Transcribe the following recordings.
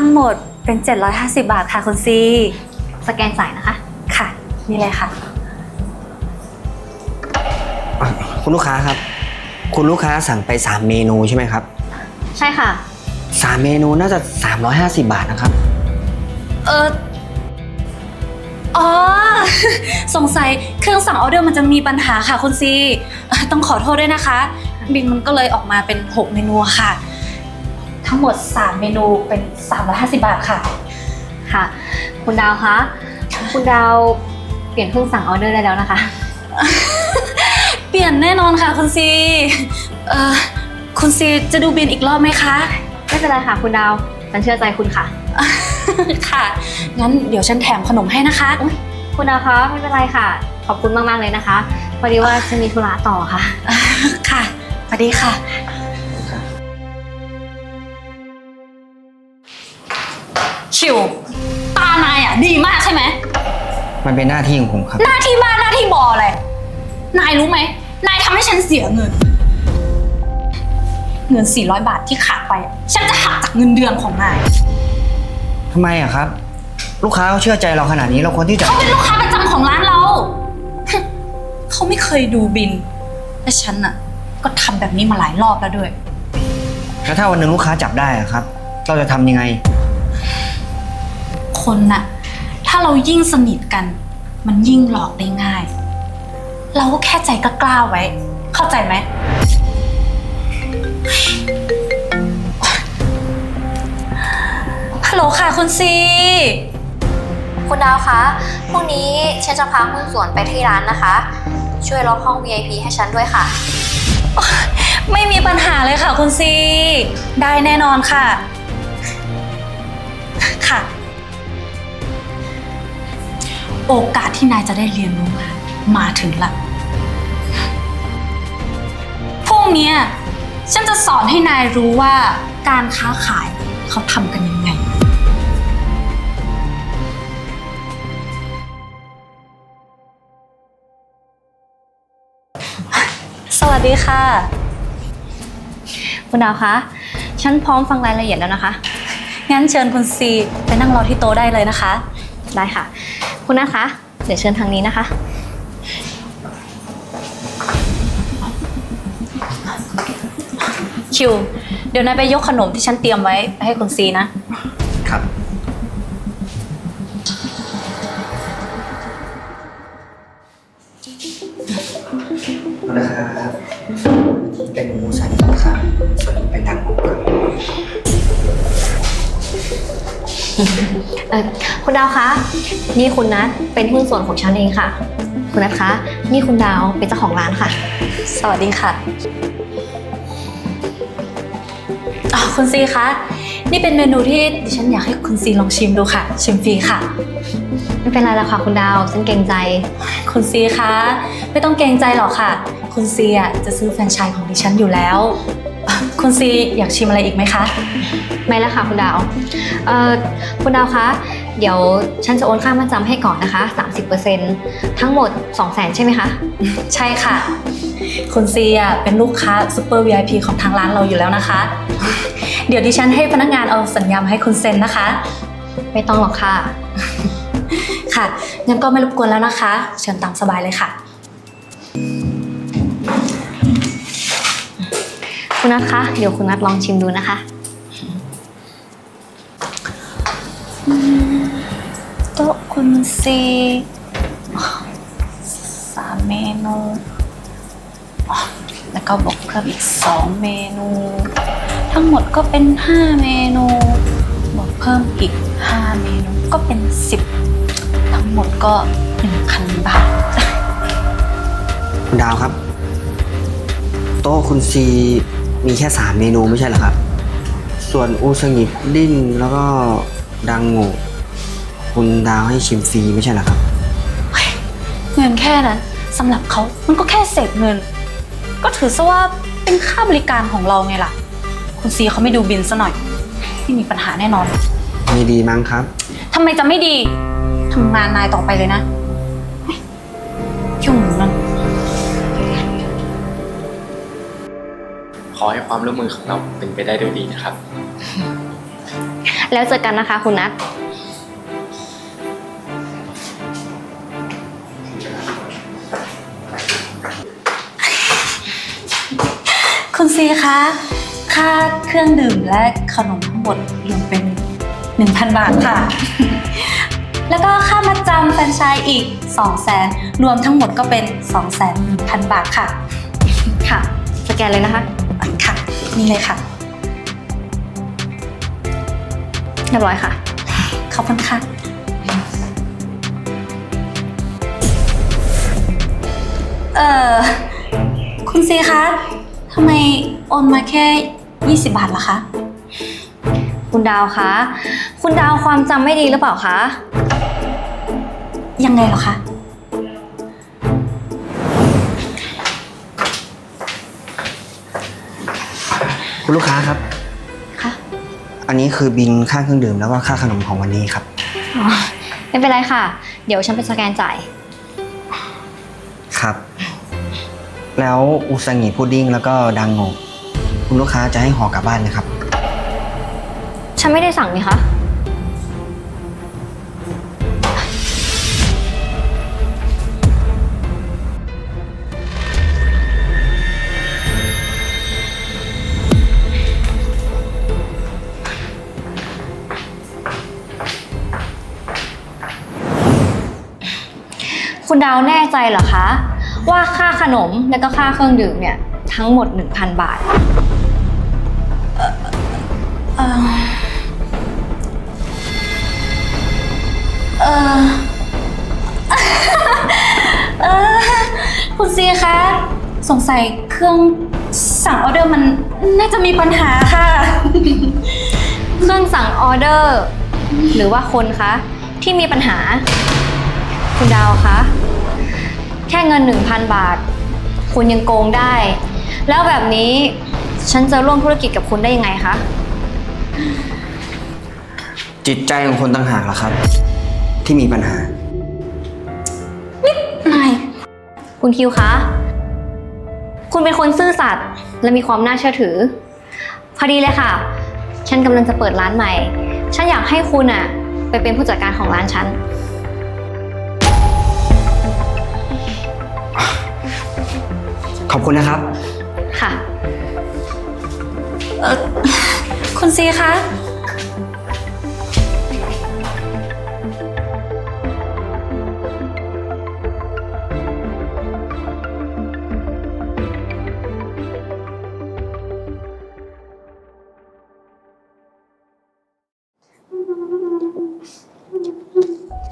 ทั้งหมดเป็น 750 บาทค่ะคุณซี สแกนจ่ายนะคะ ค่ะ นี่เลยค่ะอะ คุณลูกค้าครับ คุณลูกค้าสั่งไป 3 เมนูใช่ไหมครับ ใช่ค่ะ 3 เมนูน่าจะ 350 บาทนะครับ เอออ๋อ สงสัยเครื่องสั่งออเดอร์มันจะมีปัญหาค่ะคุณซีเอ่อต้องขอโทษด้วยนะคะ บินมันก็เลยออกมาเป็น 6 เมนูค่ะ ทั้งหมด 3 เมนูเป็น 350 บาทค่ะ ค่ะ คุณดาวคะ คุณดาวเปลี่ยนเครื่องสั่งออเดอร์ได้แล้วนะคะ เปลี่ยนแน่นอนค่ะคุณซีเอ่อคุณซีจะดูบินอีกรอบไหมคะ ไม่เป็นไรค่ะคุณดาว ฉันเชื่อใจคุณค่ะ ค่ะ งั้นเดี๋ยวฉันแถมขนมให้นะคะ คุณดาวคะไม่เป็นไรค่ะ ขอบคุณมากๆเลยนะคะ พอดีว่าฉันมีธุระต่อค่ะ ค่ะสวัสดีค่ะ ชิว ตานายอะ ดีมากใช่ไหม มันเป็นหน้าที่ของผมครับ หน้าที่บ้านหน้าที่บออะไร นายรู้ไหม นายทำให้ฉันเสียเงิน เงิน 400 บาทที่ขาดไปอะฉันจะหักจากเงินเดือนของนาย ทำไมอะครับ ลูกค้าเขาเชื่อใจเราขนาดนี้เราควรที่จะ เขาเป็นลูกค้าประจำของร้านเรา เขาไม่เคยดูบิน และฉันอะ ก็ทำแบบนี้มาหลายรอบแล้วด้วย แล้วถ้าวันหนึ่งลูกค้าจับได้อะครับ เราจะทำยังไง คนน่ะ ถ้าเรายิ่งสนิทกัน มันยิ่งหลอกได้ง่าย เราก็แค่ใจกล้าๆไว้ เข้าใจไหม ฮัลโหลค่ะคุณซี คุณดาวคะ พรุ่งนี้ฉันจะพาหุ้นส่วนไปที่ร้านนะคะ ช่วยล็อกห้อง VIP ให้ฉันด้วยค่ะ ไม่มีปัญหาเลยค่ะคุณซี ได้แน่นอนค่ะ ค่ะ โอกาสที่นายจะได้เรียนรู้งามาถึงละพรุ่งนี้ฉันจะสอนให้นายรู้ว่าการค้าขายเขาทำกันยังไง สวัสดีค่ะ คุณดาวคะ ฉันพร้อมฟังรายละเอียดแล้วนะคะ งั้นเชิญคุณซีไปนั่งรอที่โต๊ะได้เลยนะคะ ได้ค่ะ คุณนะคะ เดี๋ยวเชิญทางนี้นะคะ คิว เดี๋ยวนายไปยกขนมที่ฉันเตรียมไว้ไปให้คุณซีนะ ออคุณดาวคะ นี่คุณนัทเป็นหุ้นส่วนของฉันเองค่ะ คุณนัทคะ นี่คุณดาวเป็นเจ้าของร้านค่ะ สวัสดีค่ะอ๋อคุณซีคะ นี่เป็นเมนูที่ดิฉันอยากให้คุณซีลองชิมดูค่ะ ชิมฟรีค่ะ ไม่เป็นไรแล้วค่ะคุณดาวฉันเกรงใจ คุณซีคะ ไม่ต้องเกรงใจหรอกค่ะ คุณซีอะจะซื้อแฟรนไชส์ของดิฉันอยู่แล้วอะคุณซีอยากชิมอะไรอีกไหมคะ ไม่แล้วค่ะคุณดาวเอ่อคุณดาวคะ เดี๋ยวฉันจะโอนค่ามาจำให้ก่อนนะคะ 30%ทั้งหมด 200,000 ใช่ไหมคะ ใช่ค่ะ คุณซีอะเป็นลูกค้าซูเปอร์ VIP ของทางร้านเราอยู่แล้วนะคะ เดี๋ยวดิฉันให้พนักงานเอาสัญญามาให้คุณเซ็นนะคะ ไม่ต้องหรอกค่ะ ค่ะ งั้นก็ไม่รบกวนแล้วนะคะ เชิญตามสบายเลยค่ะ คุณนัทคะ เดี๋ยวคุณนัทลองชิมดูนะคะ โต๊ะคุณซีสามเมนู แล้วก็บวกเพิ่มอีกสองเมนู ทั้งหมดก็เป็นห้าเมนู บวกเพิ่มอีกห้าเมนูก็เป็นสิบทั้งหมดก็หนึ่งพันบาท คุณดาวครับ โต๊ะคุณซีมีแค่3เมนูไม่ใช่เหรอครับ ส่วนอูซงิพุดดิ้งแล้วก็ ดังโง่คุณดาวให้ชิมฟรีไม่ใช่เหรอครับ เงินแค่นั้นสำหรับเขามันก็แค่เศษเงิน ก็ถือซะว่าเป็นค่าบริการของเราไงล่ะ คุณซีเขาไม่ดูบินซะหน่อยไม่มีปัญหาแน่นอนมีดีมั้งครับ ทำไมจะไม่ดีทำงานนายต่อไปเลยนะเฮ้ยยุ่งนั่น ขอให้ความร่วมมือของเราเป็นไปได้ด้วยดีนะครับ แล้วเจอกันนะคะคุณนัทคุณซีคะค่าเครื่องดื่มและขนมทั้งหมดรวมเป็น 1,000 บาทค่ะ แล้วก็ค่ามาจำแฟรนไชส์อีก 200,000รวมทั้งหมดก็เป็น 2,1,000 บาทค่ะ ค่ะ สแกนเลยนะคะ ค่ะ นี่เลยค่ะ รียบร้อยค่ะ ขอบคุณค่ะ เอ่อ คุณซีคะทำไมโอนมาแค่ 20 บาทล่ะคะ คุณดาวคะ คุณดาวความจำไม่ดีหรือเปล่าคะ ยังไงเหรอคะ คุณลูกค้าครับค่ะ อันนี้คือบินค่าเครื่องดื่มแล้วก็ค่าขนมของวันนี้ครับ อ๋อไม่เป็นไรค่ะ เดี๋ยวฉันไปสแกนจ่าย ครับ แล้วอุซางิพุดดิ้งแล้วก็ดังโงคุณลูกค้าจะให้ห่อกลับบ้านนะครับ ฉันไม่ได้สั่งนี่คะ คุณดาวแน่ใจเหรอคะ ว่าค่าขนมและก็ค่าเครื่องดื่มเนี่ย ทั้งหมด 1,000 บาท เออเอ่อเอ่อคุณซีคะ สงสัยเครื่องสั่งออเดอร์มันน่าจะมีปัญหาค่ะ เครื่องสั่งออเดอร์ หรือว่าคนคะ ที่มีปัญหา คุณดาวคะ แค่เงิน 1,000 บาท คุณยังโกงได้ แล้วแบบนี้ฉันจะร่วมธุรกิจกับคุณได้ยังไงคะ จิตใจของคนต่างหากล่ะครับ ที่มีปัญหา นายคุณคิวคะ คุณเป็นคนซื่อสัตย์และมีความน่าเชื่อถือ พอดีเลยค่ะ ฉันกำลังจะเปิดร้านใหม่ ฉันอยากให้คุณอะไปเป็นผู้จัดการของร้านฉัน อบคุณนะครับ ค่ะ เอ่อคุณซีคะ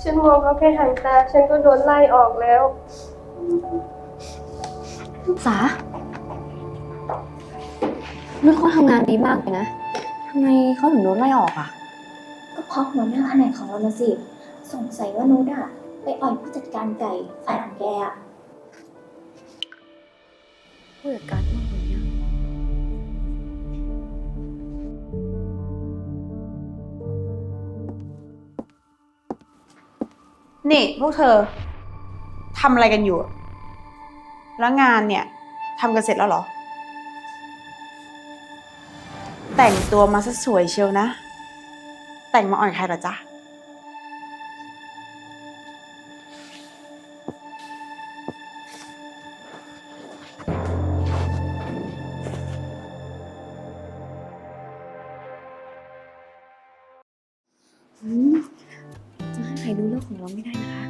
ฉันมองเขาแค่หางตา ฉันก็โดนไล่ออกแล้ว สานุชเขาทำงานดีมากเลยนะทำไมเขาถึงโดนไล่ออกอะ ก็เพราะหัวหน้าแผนกของเรานะสิ สงสัยว่านุชอะไปอ่อยผู้จัดการไก่ฝ่ายของแกอะผู้จัดการมากเลยเนี่ยนี่พวกเธอทำอะไรกันอยู่ แล้วงานเนี่ยทำกันเสร็จแล้วเหรอ แต่งตัวมาซะสวยเชียวนะ แต่งมาอ่อยใครเหรอจ๊ะ จะให้ใครรู้เรื่องของเราไม่ได้นะคะ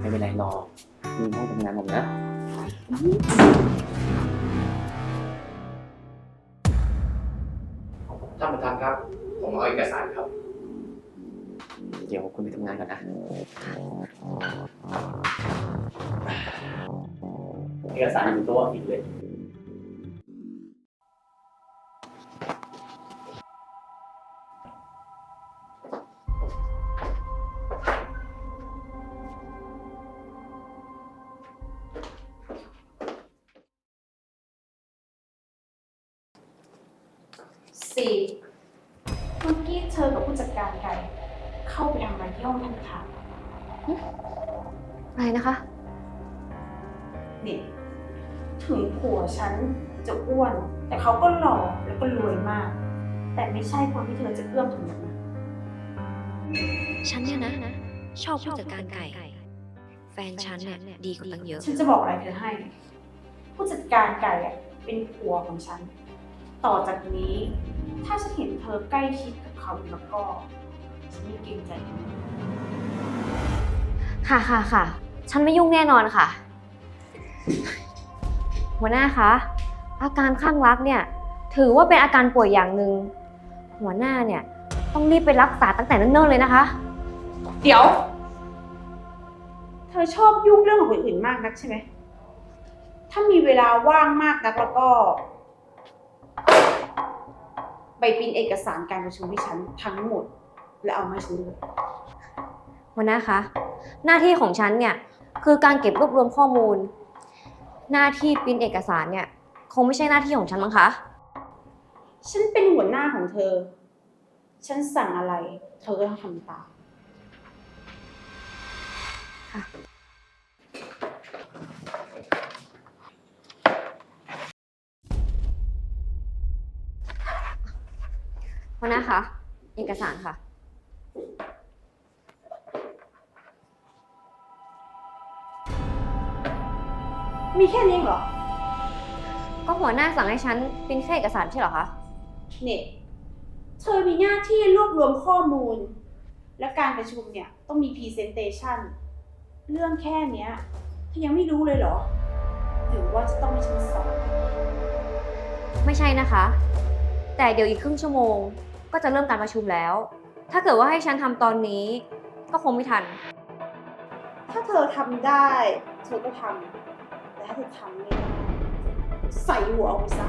ไม่เป็นไรหรอกมีห้องทำงานผมนะ ท่านประธานครับ ผมเอาเอกสารครับ เดี๋ยวคุณไปทำงานก่อนนะเอกสารอยู่โต๊ะอีกเลย สี่เมื่อกี้เธอกับผู้จัดการไก่ เข้าไปทำงานที่ห้องท่านประธานอะไรนะคะ นี่ถึงผัวฉันจะอ้วน แต่เขาก็หล่อแล้วก็รวยมาก แต่ไม่ใช่คนที่เธอจะเอื้อมถึงนะฉันเนี่ยนะ ชอบผู้จัดการไก่ แฟนฉันเนี่ยดีกว่าตั้งเยอะ ฉันจะบอกอะไรเธอให้ ผู้จัดการไก่อะเป็นผัวของฉัน ต่อจากนี้ ถ้าฉันเห็นเธอใกล้ชิดกับเขาอีกแล้วก็ฉันไม่เกรงใจเธอค่ะค่ะค่ะ ฉันไม่ยุ่งแน่นอนค่ะ หัวหน้าคะ อาการข้างรักเนี่ย ถือว่าเป็นอาการป่วยอย่างหนึ่ง หัวหน้าเนี่ย ต้องรีบไปรักษาตั้งแต่เนิ่นๆเลยนะคะ เดี๋ยว เธอชอบยุ่งเรื่องของคนอื่นมากนักใช่ไหม ถ้ามีเวลาว่างมากนักแล้วก็ ไปปริ้นเอกสารการประชุมให้ฉันทั้งหมด และเอามาให้ฉันด้วย หัวหน้าคะ หน้าที่ของฉันเนี่ยคือการเก็บรวบรวมข้อมูล หน้าที่ปริ้นเอกสารเนี่ยคงไม่ใช่หน้าที่ของฉันมั้งคะ ฉันเป็นหัวหน้าของเธอ ฉันสั่งอะไร เธอก็ต้องทำตาม หัวหน้าคะ เอกสารค่ะ มีแค่นี้เหรอ ก็หัวหน้าสั่งให้ฉันปริ้นแค่เอกสารใช่เหรอคะ เนี่ยเธอมีหน้าที่รวบรวมข้อมูล และการประชุมเนี่ย ต้องมี Presentation เรื่องแค่เนี้ยเธอยังไม่รู้เลยเหรอ หรือว่าจะต้องให้ฉันสอน ไม่ใช่นะคะ แต่เดี๋ยวอีกครึ่งชั่วโมง ก็จะเริ่มการประชุมแล้ว ถ้าเกิดว่าให้ฉันทำตอนนี้ ก็คงไม่ทัน ถ้าเธอทำได้เธอก็ทำแต่ถ้าเธอทำไม่ได้ใส่หัวเอาไปซะ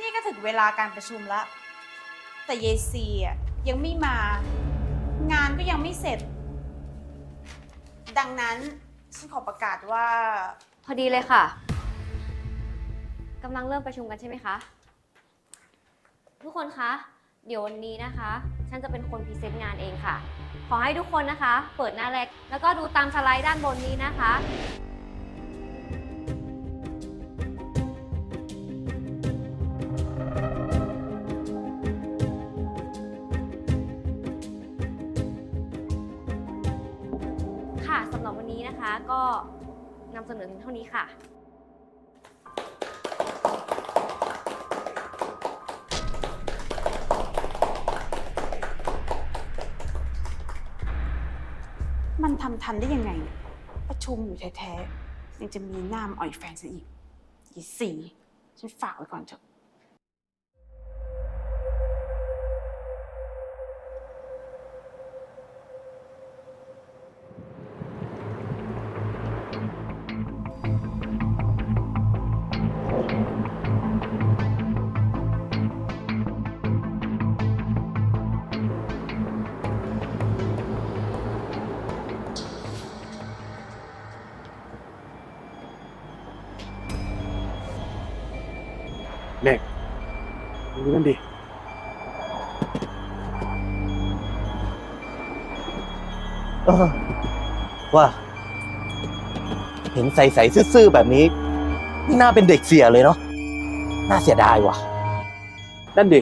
นี่ก็ถึงเวลาการประชุมแล้ว แต่เยายซีอะยังไม่มา งานก็ยังไม่เสร็จ ดังนั้นฉันขอประกาศว่า พอดีเลยค่ะกำลังเริ่มประชุมกันใช่ไหมคะ ทุกคนคะ เดี๋ยววันนี้นะคะ ฉันจะเป็นคนพรีเซนต์งานเองค่ะ ขอให้ทุกคนนะคะ เปิดหน้าแรก แล้วก็ดูตามสไลด์ด้านบนนี้นะคะค่ะ เสนอเพียงเท่านี้ค่ะ มันทำทันได้ยังไงเนี่ยประชุมอยู่แท้ๆยังจะมีหน้ามอ่อยแฟนซะอีกอีสี่ฉันฝากไว้ก่อนเถอะ ว่า เห็นใสๆซื่อๆแบบนี้ไม่น่าเป็นเด็กเสียเลยเนาะน่าเสียดายว่ะ นั่นดิ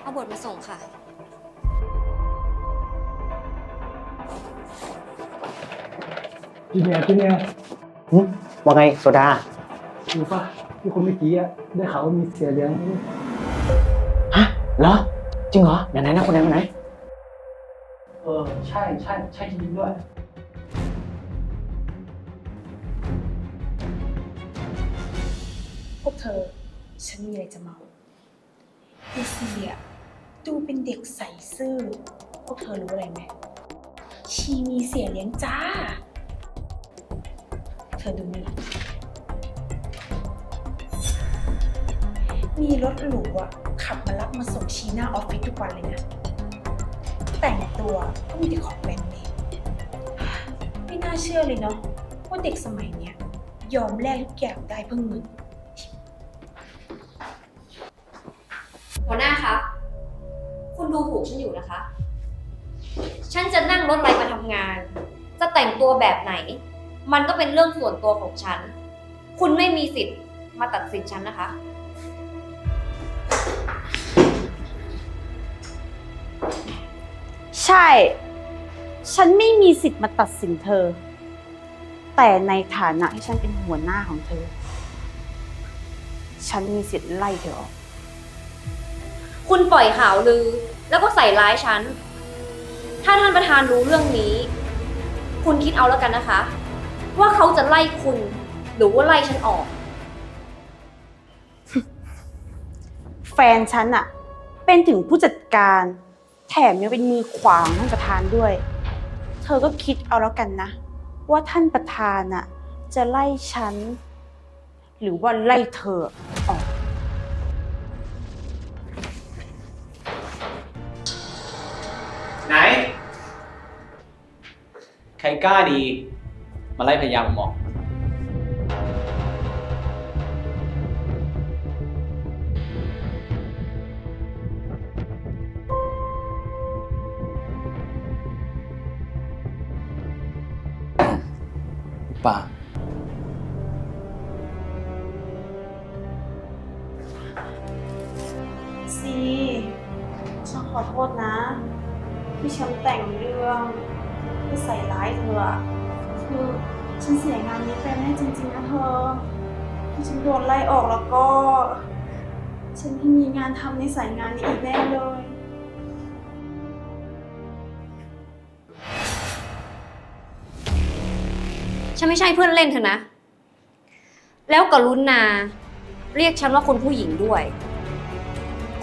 เอาบทมาส่งค่ะ พี่เมียพี่เมียว่าไงโซดารู้ปะ ที่คนเมื่อกี้อะได้ข่าวว่ามีเสียเลี้ยงฮะเหรอ จริงเหรอไหนๆนะคนไหนคนไหนเออใช่ใช่ใช่จริงๆด้วย พวกเธอ ฉันมีอะไรจะเมายี่สี่อะดูเป็นเด็กใสซื่อ พวกเธอรู้อะไรไหม ชีมีเสียเลี้ยงจ้า เธอดูนี่ มีรถหรูอะขับมารับมาส่งชีหน้าออฟฟิศทุกวันเลยนะ แต่งตัวก็มีแต่ของแบรนด์เนมไม่น่าเชื่อเลยเนาะว่าเด็กสมัยเนี้ย ยอมแลกทุกอย่างได้เพื่อเงินหัวหน้าคะ คุณดูถูกฉันอยู่นะคะ ฉันจะนั่งรถอะไรมาทำงาน จะแต่งตัวแบบไหน มันก็เป็นเรื่องส่วนตัวของฉัน คุณไม่มีสิทธิ์มาตัดสินฉันนะคะ ใช่ ฉันไม่มีสิทธิ์มาตัดสินเธอ แต่ในฐานะที่ฉันเป็นหัวหน้าของเธอ ฉันมีสิทธิ์ไล่เธอออก คุณปล่อยข่าวลือ แล้วก็ใส่ร้ายฉัน ถ้าท่านประธานรู้เรื่องนี้ คุณคิดเอาแล้วกันนะคะ ว่าเขาจะไล่คุณ หรือว่าไล่ฉันออก แฟนฉันอะเป็นถึงผู้จัดการ แถมยังเป็นมือขวางท่านประธานด้วย เธอก็คิดเอาแล้วกันนะ ว่าท่านประธานอะจะไล่ฉัน หรือว่าไล่เธอออก ไหน ใครกล้าดี มาไล่พยายามผมออก โดนไล่ออกแล้วก็ ฉันไม่มีงานทำในสายงานนี้อีกแน่เลย ฉันไม่ใช่เพื่อนเล่นเธอนะ แล้วกรุณาเรียกฉันว่าคุณผู้หญิงด้วย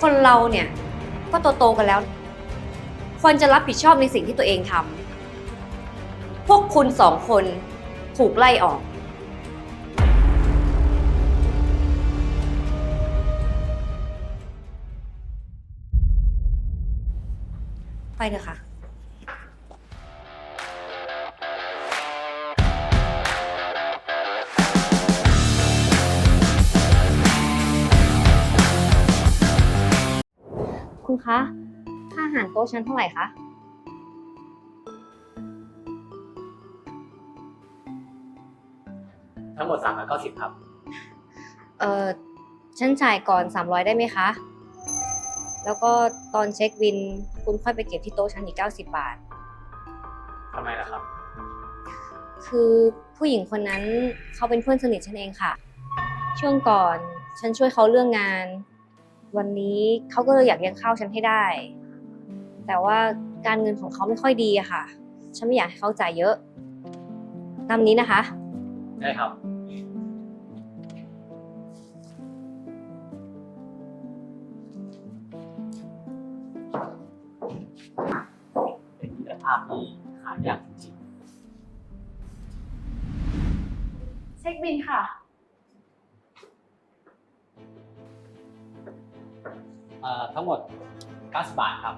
คนเราเนี่ยก็โตๆกันแล้ว ควรจะรับผิดชอบในสิ่งที่ตัวเองทำพวกคุณสองคนถูกไล่ออก ไปเถอะค่ะ คุณคะ ค่าอาหารโต๊ะฉันเท่าไหร่คะ ทั้งหมด390ครับ เอ่อ ฉันจ่ายก่อน 300 ได้ไหมคะ แล้วก็ตอนเช็คบิน คุณค่อยไปเก็บที่โต๊ะฉันอีก90 บาท ทำไมล่ะครับ คือผู้หญิงคนนั้นเขาเป็นเพื่อนสนิทฉันเองค่ะ ช่วงก่อนฉันช่วยเขาเรื่องงาน วันนี้เขาก็เลยอยากเลี้ยงข้าวฉันให้ได้ แต่ว่าการเงินของเขาไม่ค่อยดีอะค่ะ ฉันไม่อยากให้เขาจ่ายเยอะ ตามนี้นะคะ ได้ครับ ภาพที่หายากจริงเช็คบินค่ะๆเอ่อทั้งหมด 90 บาทครับ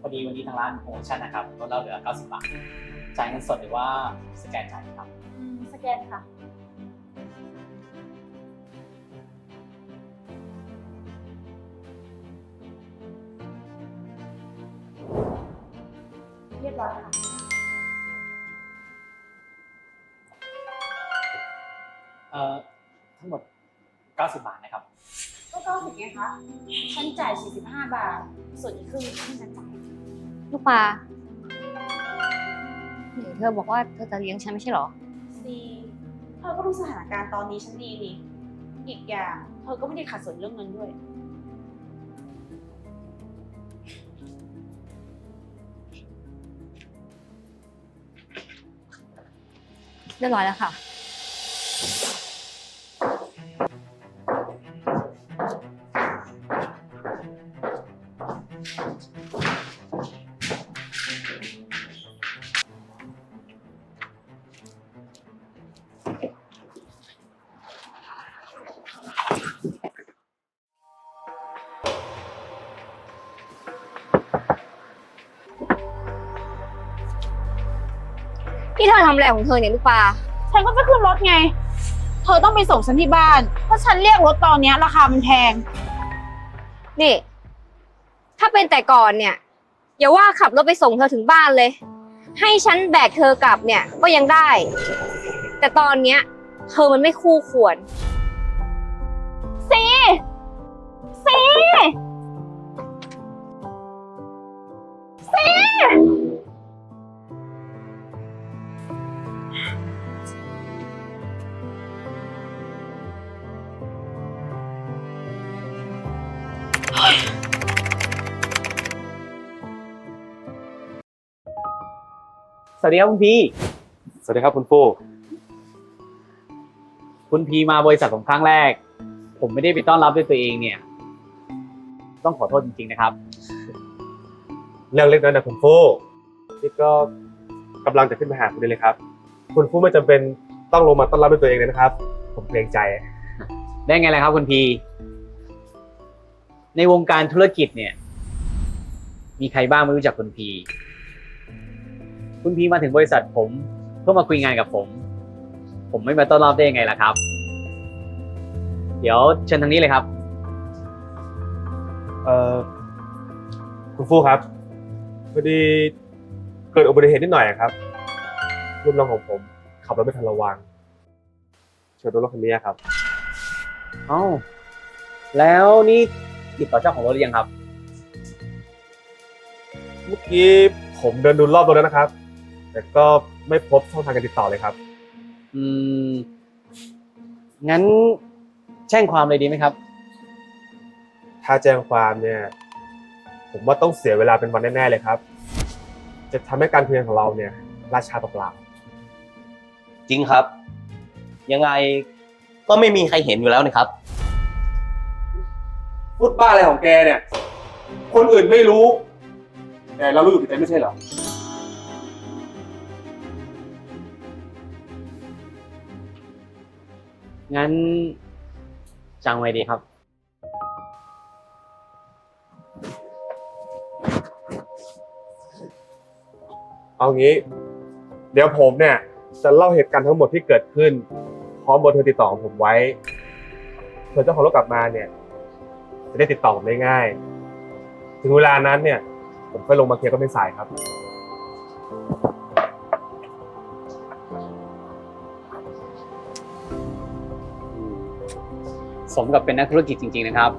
พอดีวันนี้ทางร้านโปรโมชั่นนะครับลดเราเหลือ 90 บาท จ่ายเงินสดหรือว่าสแกนจ่ายครับสแกนค่ะ บร้อยค่ะ เอ่อทั้งหมด 90 บาทนะครับ ก็เก้าสิบไงคะฉันจ่าย45บาท ส่วนอีกครึ่งที่ฉันจ่ายลูกปลาไหนเธอบอกว่าเธอจะเลี้ยงฉันไม่ใช่เหรอ ซีเธอก็รู้สถานการณ์ตอนนี้ฉันดีนี่อีกอย่าง เธอก็ไม่ได้ขัดสนเรื่องเงินด้วย เรียบร้อยแล้วค่ะ อทำอะไรของเธอเนี่ยลูกปลาฉันก็จะขึ้นรถไง เธอต้องไปส่งฉันที่บ้าน เพราะฉันเรียกรถตอนเนี้ยราคามันแพง นี่ ถ้าเป็นแต่ก่อนเนี่ยอย่าว่าขับรถไปส่งเธอถึงบ้านเลย ให้ฉันแบกเธอกลับเนี่ยก็ยังได้ แต่ตอนเนี้ยเธอมันไม่คู่ควร วัสดีครับคุณพีสวัสดีครับคุณฟูคุณพีมาบริษัทผมครั้งแรก ผมไม่ได้ไปต้อนรับด้วยตัวเองเนี่ย ต้องขอโทษจริงๆนะครับ เรื่องเล็กน้อยนะคุณฟูนี่ก็กำลังจะขึ้นไปหาคุณเลยครับ คุณฟูไม่จำเป็นต้องลงมาต้อนรับด้วยตัวเองเลยนะครับ ผมเกรงใจ ได้ไงล่ะครับคุณพีในวงการธุรกิจเนี่ย มีใครบ้างไม่รู้จักคุณพี คุณพีมาถึงบริษัทผม เพื่อมาคุยงานกับผม ผมไม่มาต้อนรับได้ยังไงล่ะครับ เดี๋ยวเชิญทางนี้เลยครับ เอ่อคุณฟูครับพอดีเกิดอุบัติเหตุนิดหน่อยครับรุ่นน้องของผม ขับรถไม่ทันระวังเชิญรถคันนี้ครับ เอ้า แล้วนี่ติดต่อเจ้าของรถหรือยังครับ เมื่อกี้ผมเดินดูรอบรถแล้วนะครับ แต่ก็ไม่พบช่องทางการติดต่อเลยครับ อืม งั้นแจ้งความเลยดีไหมครับ ถ้าแจ้งความเนี่ย ผมว่าต้องเสียเวลาเป็นวันแน่ๆเลยครับ จะทำให้การคุยงานของเราเนี่ยล่าช้าเปล่าจริงครับ ยังไงก็ไม่มีใครเห็นอยู่แล้วนะครับๆพูดบ้าอะไรของแกเนี่ย คนอื่นไม่รู้ แต่เรารู้อยู่ในใจไม่ใช่เหรอ งั้นจังไว้ดีครับ เอางี้ เดี๋ยวผมเนี่ย จะเล่าเหตุการณ์ทั้งหมดที่เกิดขึ้น พร้อมเบอร์โทรติดต่อของผมไว้เผื่อเจ้าของรถกลับมาเนี่ย จะได้ติดต่อผมได้ง่าย ถึงเวลานั้นเนี่ย ผมค่อยลงมาเคลียร์ก็ไม่สายครับ สมกับเป็นนักธุรกิจจริง ๆ นะครับ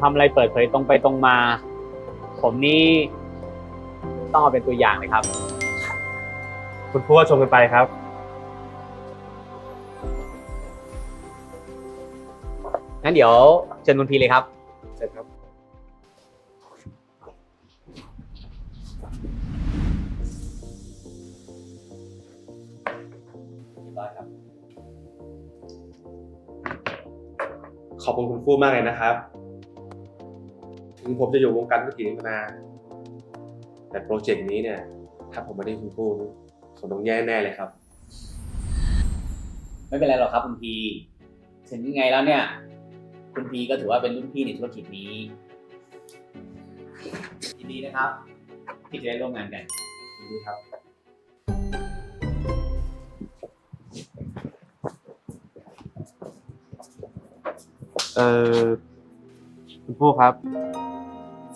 ทำอะไรเปิดเผยตรงไปตรงมา ผมนี่ต้องเอาเป็นตัวอย่างเลยครับ คุณผู้ว่าชมกันไปครับ งั้นเดี๋ยวเชิญคุณพีเลยครับเสร็จครับ คุณคุณฟู่มากเลยนะครับ ถึงผมจะอยู่วงการธุรกิจนี้มานานแต่โปรเจกต์นี้เนี่ย ถ้าผมไม่ได้คุณฟู่นี่ผมต้องแย่แน่เลยครับ ไม่เป็นไรหรอกครับคุณพีถึงยังไงแล้วเนี่ย คุณพีก็ถือว่าเป็นรุ่นพี่ในธุรกิจนี้ยินดีนะครับ ที่จะได้ร่วมงานกันยินดีครับ เอ่อคุณผู้ครับ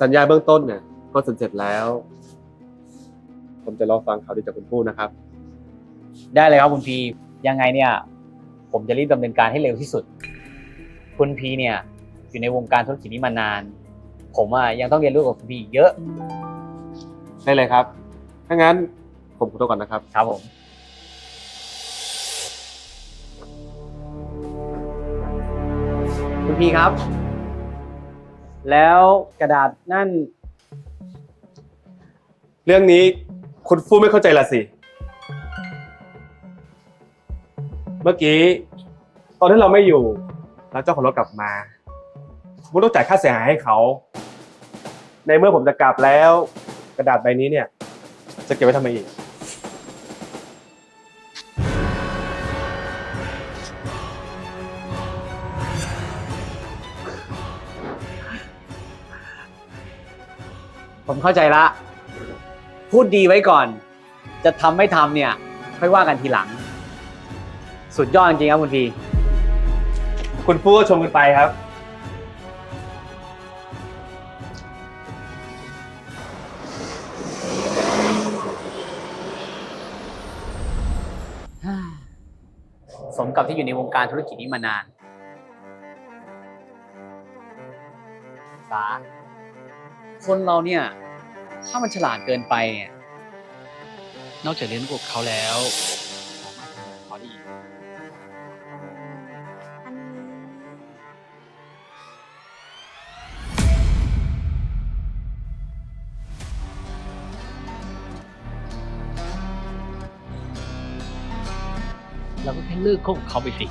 สัญญาเบื้องต้นเนี่ยก็เสร็จแล้ว ผมจะรอฟังข่าวดีจากคุณผู้นะครับ ได้เลยครับคุณพียังไงเนี่ย ผมจะรีบดำเนินการให้เร็วที่สุด คุณพีเนี่ย อยู่ในวงการธุรกิจนี้มานาน ผมอะยังต้องเรียนรู้กับคุณพีอีกเยอะได้เลยครับ ถ้างั้นผมขอตัวก่อนนะครับ ครับผม คุณพีครับ แล้วกระดาษนั่น เรื่องนี้คุณฟู่ไม่เข้าใจละสิ เมื่อกี้ ตอนที่เราไม่อยู่ แล้วเจ้าของรถกลับมาผมต้องจ่ายค่าเสียหายให้เขา ในเมื่อผมจะกลับแล้ว กระดาษใบนี้เนี่ย จะเก็บไว้ทำไมอีก ผมเข้าใจละ พูดดีไว้ก่อน จะทำไม่ทำเนี่ย ค่อยว่ากันทีหลัง สุดยอดจริงครับคุณพีคุณฟู้ชมกันไปครับ สมกับที่อยู่ในวงการธุรกิจนี้มานานฟ้าคนเราเนี่ย ถ้ามันฉลาดเกินไปเนี่ยนอกจากเรียนรู้กับเขาแล้วสามารถทำงานกับเขาได้อีเราก็แค่เลิกคบเขาไปสิ